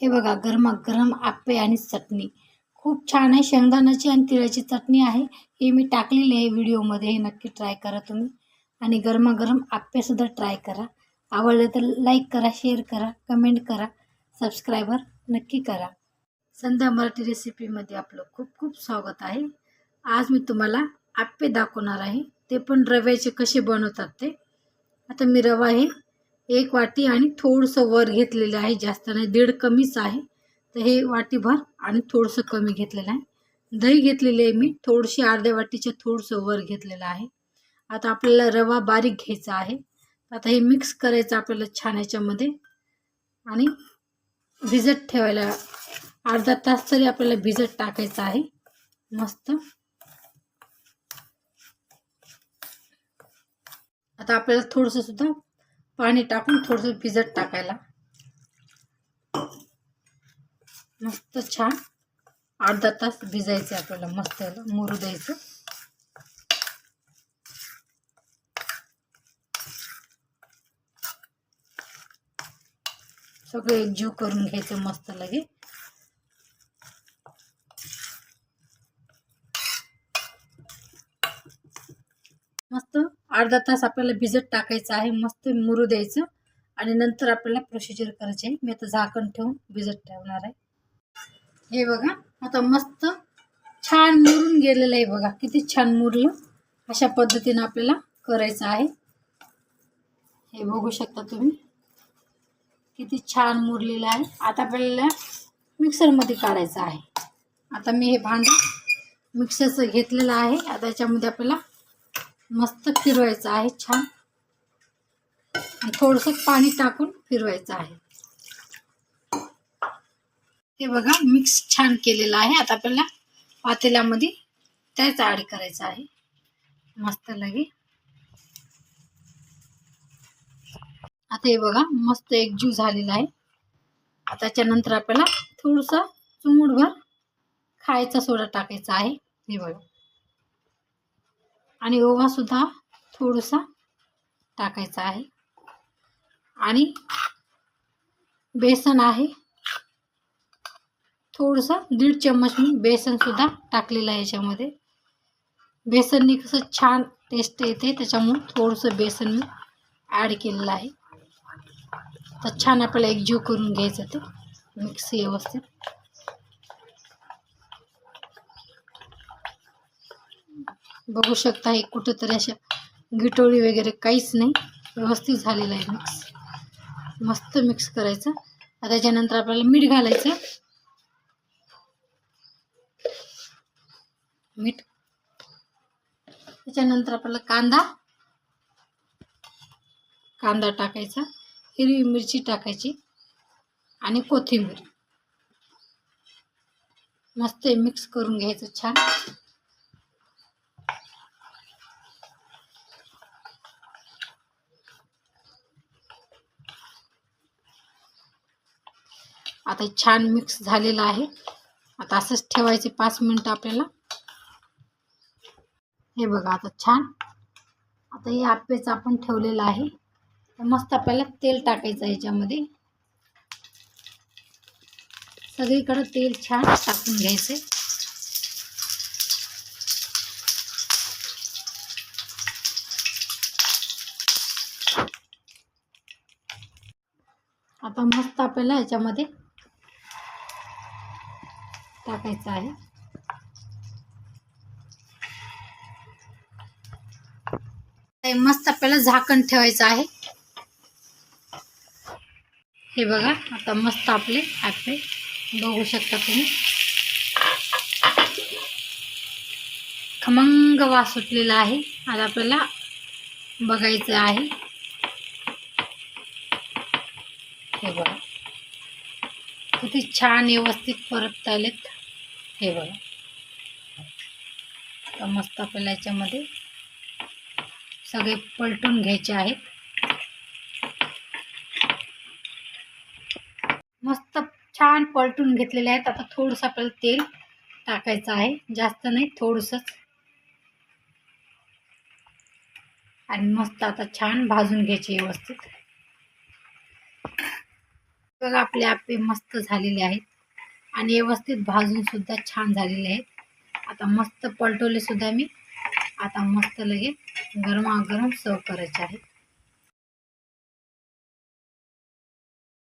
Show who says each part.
Speaker 1: हे बघा गरमागरम आप्पे आणि चटणी. खूप छान आहे शेंगदाण्याची आणि तिळाची चटणी आहे. हे मी टाकलेली आहे व्हिडिओमध्ये हे नक्की ट्राय करा तुम्ही. आणि गरमागरम आप्पेसुद्धा ट्राय करा. आवडलं तर लाईक करा शेअर करा कमेंट करा सबस्क्रायबर नक्की करा. संध्या मराठी रेसिपीमध्ये आपलं खूप खूप स्वागत आहे. आज मी तुम्हाला आप्पे दाखवणार आहे. ते पण रव्याचे कसे बनवतात ते. आता मी रवा हे एक वाटी आणि थोडंसं वर घेतलेलं आहे जास्त नाही दीड कमीच आहे. तर हे वाटीभर आणि थोडंसं कमी घेतलेलं आहे. दही घेतलेले आहे मी थोडीशी अर्ध्या वाटीच्या थोडंसं वर घेतलेलं आहे. आता आपल्याला रवा बारीक घ्यायचा आहे. आता हे मिक्स करायचं आपल्याला छान याच्यामध्ये आणि भिजत ठेवायला अर्धा तास तरी आपल्याला भिजत टाकायचं आहे. मस्त. आता आपल्याला थोडंसं सुद्धा पाणी टाकून थोडंसं भिजत टाकायला. मस्त छान अर्धा तास भिजायचे आपल्याला मस्त याला मुरू द्यायचं. सगळं एकजीव करून घ्यायचं मस्त लगे. मस्त? अर्धा तास आपल्याला भिजत टाकायचं आहे मस्त मुरू द्यायचं आणि नंतर आपल्याला प्रोसिजर करायची आहे. मी आता झाकण ठेवून भिजत ठेवणार आहे. हे बघा आता मस्त छान मुरून गेलेलं आहे बघा. किती छान मुरलं. अशा पद्धतीनं आपल्याला करायचं आहे. हे बघू शकता तुम्ही. किती छान मुरलेलं आहे. आता आपल्याला मिक्सरमध्ये काढायचं आहे. आता मी हे भांडं मिक्सरचं घेतलेलं आहे. आता याच्यामध्ये आपल्याला मस्त फिरवायचं आहे छान. थोडंसं पाणी टाकून फिरवायचं आहे. हे बघा मिक्स छान केलेलं आहे. आता आपल्याला पातेल्यामध्ये त्याच ॲड करायचं आहे. मस्त लगे. आता हे बघा मस्त एकजीव झालेला आहे. त्याच्यानंतर आपल्याला थोडंसं चुमूडभर खायचा सोडा टाकायचा आहे. हे बघा. आणि ओवा सुद्धा थोडासा टाकायचा आहे. आणि बेसन आहे. थोडंसं दीड चम्मच मी बेसनसुद्धा टाकलेलं आहे याच्यामध्ये. बेसननी कसं छान टेस्ट येते त्याच्यामुळं थोडंसं बेसन मी ॲड केलेलं आहे. तर छान आपल्याला एकजीव करून घ्यायचं ते मिक्स व्यवस्थित. बघू शकता हे कुठंतरी अशा गिटोळी वगैरे काहीच नाही. व्यवस्थित झालेलं आहे मिक्स मस्त मिक्स करायचं. आता त्याच्यानंतर आपल्याला मीठ घालायचं. मीठ. त्याच्यानंतर आपल्याला कांदा. कांदा टाकायचा. हिरवी मिरची टाकायची. आणि कोथिंबीर. मस्त मिक्स करून घ्यायचं छान. आता छान मिक्स झालेलं आहे. आता असंच ठेवायचे पाच मिनटं आपल्याला. हे बघा आता छान. आता हे आप्पेचं आपण ठेवलेलं आहे. तर मस्त आपल्याला तेल टाकायचं याच्यामध्ये. सगळीकडं तेल छान टाकून घ्यायचे आता मस्त आपल्याला याच्यामध्ये टाकायचं आहे. मस्त आपल्याला झाकण ठेवायचं आहे. हे बघा आता मस्त आपले आपले बघू शकता तुम्ही. खमंग वास सुटलेला आहे. आता आपल्याला बघायचं आहे. हे बघा. किती छान व्यवस्थित परत आलेत हे बघा. मस्त आपल्याला याच्यामध्ये सगळे पलटून घ्यायचे आहेत. मस्त छान पलटून घेतलेले आहेत. आता थोडंसं आपल्याला तेल टाकायचं आहे. जास्त नाही थोडंसंच. आणि मस्त आता छान भाजून घ्यायचे व्यवस्थित. बघा आपले आपे मस्त झालेले आहेत. आणि व्यवस्थित भाजून सुद्धा छान झालेले आहेत. आता मस्त पलटवले सुद्धा मी. आता मस्त लगेच गरमागरम सर्व करायचे आहे.